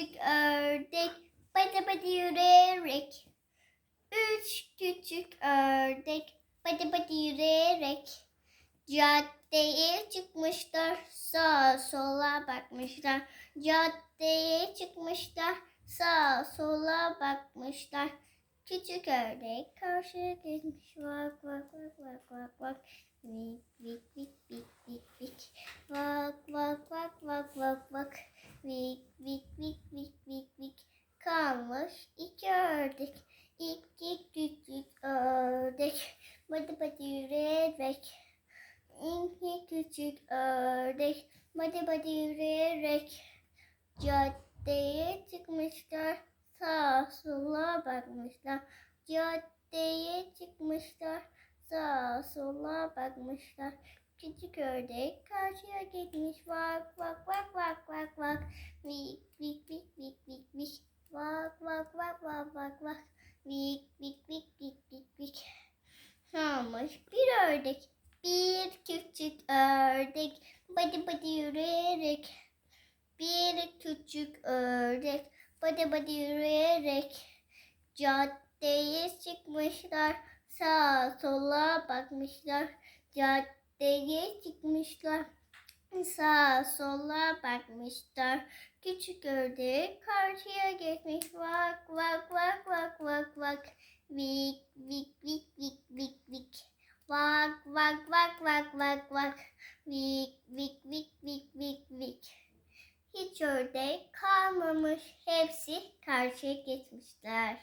küçük ördek bada bada yürüyerek. Üç küçük ördek bada bada yürüyerek. Caddeye çıkmışlar, sağa sola bakmışlar. Caddeye çıkmışlar, sağa sola bakmışlar. Küçük ördek karşıya geçmiş, vak vak vak vak vak vak. Vik vik vik vik vik vik. Vak vak vak vak vak vak. Vik vik vik vik vik vik. Kalmış iki ördek. İki küçük ördek. Bıdı bıdı yürüyerek. İki küçük ördek. Bıdı bıdı yürüyerek. Caddeye çıkmışlar. Sağa sola bakmışlar. Caddeye çıkmışlar. Sağa sola bakmışlar. Küçük ördek karşıya gitmiş. Vak vak vak vak vak vak. Vik vik vik vik vik vik. Vak vak vak vak vak vak. Vik vik vik vik vik vik. Kalmış bir ördek. Bir küçük ördek. Badi badi yürüyerek. Bir küçük ördek. Badi badi yürüyerek. Caddeye çıkmışlar. Sağa sola bakmışlar. Caddeye çıkmışlar. Sağa sola bakmışlar. Küçük ördek karşıya geçmiş. Vak vak vak vak vak vak. Vik vik vik vik vik vik. Vak vak vak vak vak vak. Vik vik vik vik vik vik. Hiç ördek kalmamış. Hepsi karşıya geçmişler.